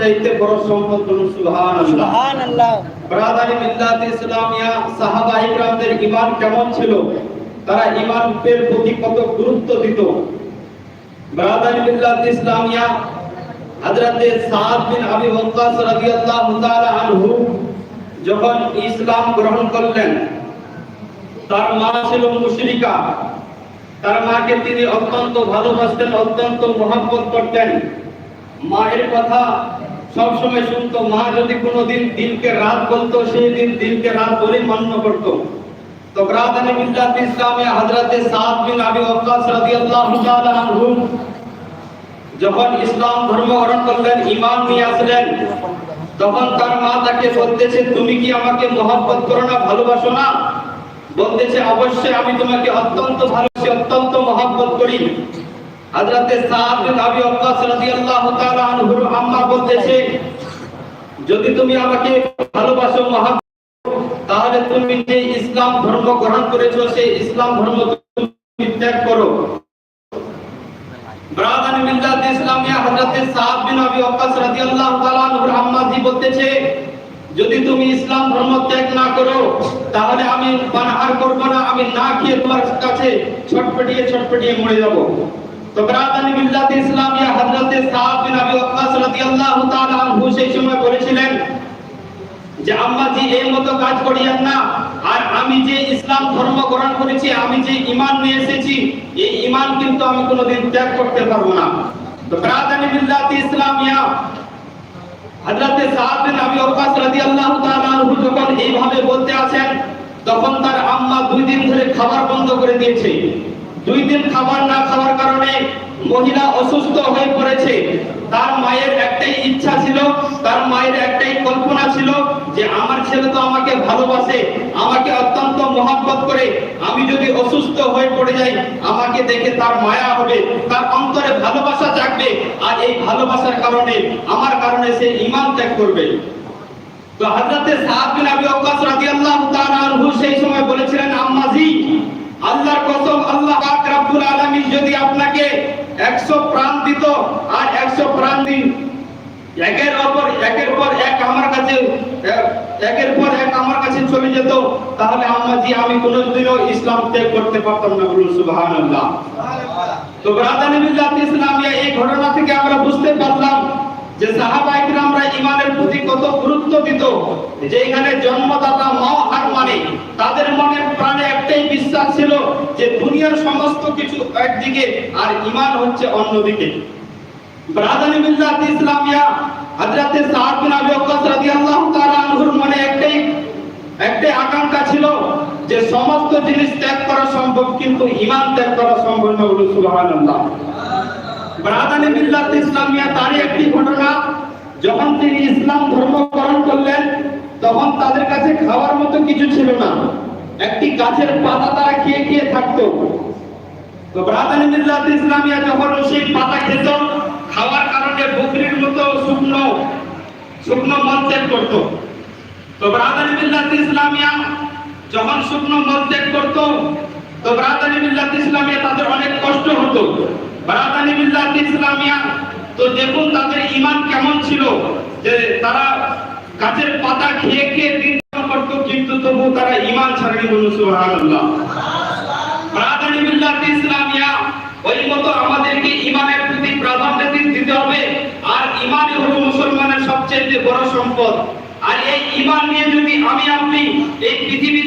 চাইতে বড় সম্পদ হলো সুবহানাল্লাহ। সুবহানাল্লাহ। ব্রাদারি মিল্লাত ইসলামিয়া সাহাবা ইকরামদের ঈমান কেমন ছিল? তারা ঈমানের প্রতি কত গুরুত্ব দিত? ব্রাদারি মিল্লাত ইসলামিয়া হযরতে সাদ বিন আবি ওয়াক্কাস রাদিয়াল্লাহু তাআলা আনহু যখন ইসলাম গ্রহণ করলেন তার মা ছিল মুশরিকা। তার মাকে তিনি অত্যন্ত ভালোবাসতেন অত্যন্ত মহব্বত করতেন। মায়ের কথা সব সময় শুনতো, মা যদি কোনোদিন দিনকে রাত বলতো, সেই দিন দিনকে রাত বলে মান্য করত। তো ব্রাদানি মিল্লাত ইসলামে হযরতে সাদ বিন আবি ওয়াক্কাস রাদিয়াল্লাহু তাআলা আনহু যখন ইসলাম ধর্ম গ্রহণ করলেন, ঈমান নিয়ে আসলেন, তখন তার মা তাকে বলতেছে, তুমি কি আমাকে মহব্বত করো না, ভালোবাসো না? বলতেছে, অবশ্যই আমি তোমাকে অত্যন্ত ভালোবাসি, অত্যন্ত মহব্বত করি। আবি ওয়াক্কাস রাদিয়াল্লাহু তাআলা আম্মা বলতেছে, যদি তুমি আমাকে ভালোবাসো তাহলে তুমি যে ইসলাম ধর্ম গ্রহণ করেছ, সেই ইসলাম ধর্ম তুমি ত্যাগ করো। আবি ওয়াক্কাস রাদিয়াল্লাহু তাআলা আম্মা জি বলতেছে, যদি তুমি ইসলাম ধর্ম ত্যাগ না করো, তাহলে আমি পানাহার করব না, আমি না খেয়ে তোমার কাছে ছটপটিয়ে ছটপটিয়ে মরে যাব। তো ব্রাদান মিল্লাত ইসলামিয়া হযরতে সাদ বিন আবি ওয়াক্কাস রাদিয়াল্লাহু তাআলা আনহু সেই সময় বলেছিলেন যে আম্মা এই মতো কাজ করিয়েন না। আর আমি যে ইসলাম ধর্ম গ্রহণ করেছি, আমি যে ঈমান নিয়ে এসেছি, এই ঈমান কিন্তু আমি কোনোদিন ত্যাগ করতে পারব না। তো ব্রাদানি বিল্লাতি ইসলামিয়া হযরতে সাদ বিন আবি ওয়াক্কাস রাদিয়াল্লাহু তাআলা আনহু যখন এইভাবে বলতে আছেন, তখন তার আম্মা দুই দিন ধরে খাবার বন্ধ করে দিয়েছে। দুই দিন খাবার না খাওয়ার মহিলা অসুস্থ হয়ে পড়েছে। তার মায়ের একটাই ইচ্ছা ছিল, তার মায়ের একটাই কল্পনা ছিল যে আমার ছেলে তো আমাকে ভালোবাসে, আমাকে অত্যন্ত মহব্বত করে। আমি যদি অসুস্থ হয়ে পড়ে যাই, আমাকে দেখে তার মায়া হবে, তার অন্তরে ভালোবাসা জাগবে। আর এই ভালোবাসার কারণে, আমার কারণে সে ইমান ত্যাগ করবে। তো হযরতে সাদ আবি ওয়াক্কাস রাদিয়াল্লাহু তাআলা আনহু সেই সময় বলেছিলেন আম্মাজি আল্লাহর কসম, আল্লাহ পাক রব্বুল আলামিন যদি আপনাকে 100 প্রাণ দিত আর 100 প্রাণ দিন একের অপর, একের পর এক আমার কাছে একের পর এক আমার কাছে চলে যেত, তাহলে আম্মাজি, আমি কোনোদিনও ইসলাম ত্যাগ করতে পারতাম না বলুন, সুবহানাল্লাহ। তো ব্রাদানি মিল্লাত ইসলামিয়া, এই ঘটনা থেকে আমরা বুঝতে পারলাম যে সাহাবা ইকরামরা ইমানের প্রতি কত গুরুত্ব দিত, যে এখানে জন্মদাতা মা আর মানে তাদের মনের প্রাণে একটাই বিশ্বাস ছিল যে দুনিয়ার সমস্ত কিছু একদিকে আর ইমান হচ্ছে অন্যদিকে। ব্রাদানি মিল্লাত ইসলামিয়া, হযরতে সাদ বিন আবি ওয়াক্কাস রাদিয়াল্লাহু তাআলা আনহুর মনে একটাই একটাই আকাঙ্ক্ষা ছিল যে সমস্ত জিনিস ত্যাগ করা সম্ভব, কিন্তু ঈমান ত্যাগ করা সম্ভব না বলে সুবহানাল্লাহ। ব্রাদানি মিল্লাত ইসলামিয়া তারই একটি ঘটনা, যখন তিনি ইসলাম ধর্ম গ্রহণ করলেন, তখন তাদের কাছে খাওয়ার মতো কিছু ছিল না। একটি গাছের পাতা তারা খেয়ে খেয়ে থাকতো। তো ব্রাদানি মিল্লাত ইসলামিয়া যখন সেই পাতা খেত খাওয়ার কারণে বকরির মতো শুকনো শুকনো মল ত্যাগ করতো। তো ব্রাদানি মিল্লাত ইসলামিয়া যখন শুকনো মল ত্যাগ করতো, তো ব্রাদানি মিল্লাত ইসলামিয়া তাদের অনেক কষ্ট হতো। ব্রাদানি মিল্লাত ইসলামিয়া তো দেখুন তাদের ঈমান কেমন ছিল যে তারা গাছের পাতা খেয়ে খেয়ে দিন করতো, কিন্তু তবু তারা ঈমান ছাড়েনি বলুন সুবহানাল্লাহ। ব্রাদানি মিল্লাত ইসলামিয়া ওই মতো আমাদেরকে ঈমানের প্রতি প্রাধান্য দিতে হবে। সবচেয়ে বড় সম্পদ। আর এই ইমান নিয়ে যদি আমি আপনি এই পৃথিবী